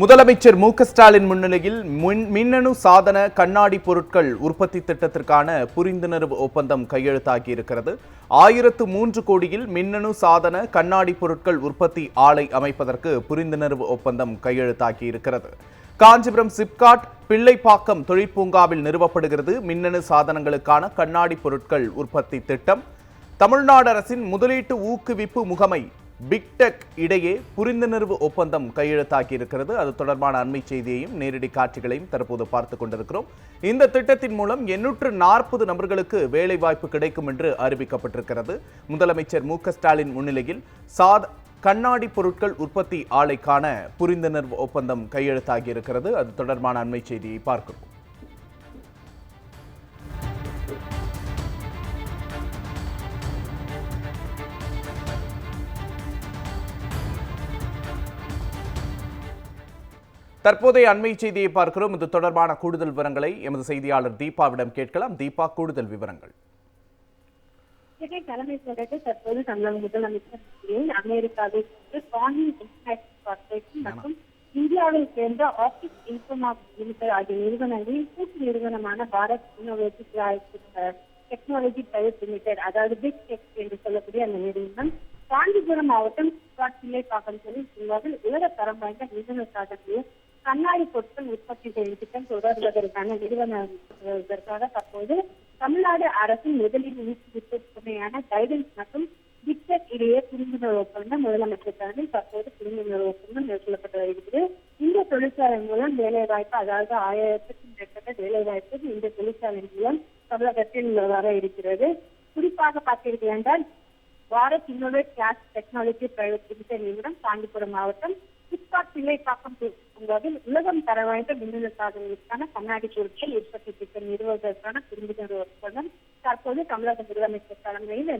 முதலமைச்சர் மு ஸ்டாலின் முன்னிலையில் மின்னணு சாதன கண்ணாடி பொருட்கள் உற்பத்தி திட்டத்திற்கான புரிந்துணர்வு ஒப்பந்தம் கையெழுத்தாகி இருக்கிறது ஆயிரத்து மூன்று கோடியில் மின்னணு சாதன கண்ணாடி பொருட்கள் உற்பத்தி ஆலை அமைப்பதற்கு புரிந்துணர்வு ஒப்பந்தம் கையெழுத்தாகி இருக்கிறது காஞ்சிபுரம் சிப்காட் பிள்ளைப்பாக்கம் தொழிற்பூங்காவில் நிறுவப்படுகிறது மின்னணு சாதனங்களுக்கான கண்ணாடி பொருட்கள் உற்பத்தி திட்டம். தமிழ்நாடு அரசின் முதலீட்டு ஊக்குவிப்பு முகமை பிக்டெக் இடையே புரிந்துணர்வு ஒப்பந்தம் கையெழுத்தாகி இருக்கிறது அது தொடர்பான அண்மை செய்தியையும் நேரடி காட்சிகளையும் தற்போது பார்த்து கொண்டிருக்கிறோம். இந்த திட்டத்தின் மூலம் எண்ணூற்று நாற்பது நபர்களுக்கு வேலைவாய்ப்பு கிடைக்கும் என்று அறிவிக்கப்பட்டிருக்கிறது. முதலமைச்சர் மு ஸ்டாலின் முன்னிலையில் சாத கண்ணாடி பொருட்கள் உற்பத்தி ஆலைக்கான புரிந்துணர்வு ஒப்பந்தம் கையெழுத்தாகி இருக்கிறது அது தொடர்பான அண்மை செய்தியை பார்க்கிறோம். தற்போதைய அண்மை செய்தியை பார்க்கிறோம். இது தொடர்பான கூடுதல் விவரங்களை எமது செய்தியாளர் தீபாவிடம் கேட்கலாம். தீபா கூடுதல் விவரங்கள். தலைமை தற்போது தமிழக முதலமைச்சர் அமெரிக்காவில் மற்றும் சேர்ந்த ஆப்டிக் இன்ஃபோமாக் லிமிடெட் ஆகிய நிறுவனங்களின் கூட்டு நிறுவனமான Bharat innovative technology private limited அதாவது பிக் டெக் என்று சொல்லக்கூடிய அந்த நிறுவனம் காஞ்சிபுரம் மாவட்டம் பிள்ளைப்பாக்கம் தொழிற்சங்கத்தில் உலக தரம் வாய்ந்த மின்னணு சாதனையை கண்ணாடி பொருட்கள் உற்பத்தி செய்யும் திட்டம் தொடர்வதற்கான நிறுவனத்திற்காக தற்போது தமிழ்நாடு அரசின் முதலீடு ஊக்குவிப்பு துணையான கைடன்ஸ் மற்றும் பிக்டெக் இடையே புரிந்துணர்வு ஒப்பந்தம் முதலமைச்சர் தலைமையில் தற்போது புரிந்துணர்வு ஒப்பந்தம் மேற்கொள்ளப்பட்டு வருகிறது. இந்த தொழிற்சாலை மூலம் வேலை வாய்ப்பு அதாவது ஆயிரத்துக்கும் மேற்பட்ட வேலை வாய்ப்பு இந்த தொழிற்சாலை மூலம் தமிழகத்தில் வர இருக்கிறது. குறிப்பாக பார்த்தீர்கள் என்றால் Bharat innovative glass technology private limited நிறுவனம் காஞ்சிபுரம் மாவட்டம் சிப்காட் பிள்ளைப்பாக்கம் பூங்காவில் உலகம் தர வாய்ந்த மின்னணு சாதனங்களுக்கான கண்ணாடி பொருட்கள் உற்பத்தி திட்டம் நிறுவுவதற்கான புரிந்துணர்வு ஒப்பந்தம் தற்போது தமிழக முதலமைச்சர் தலைமையில்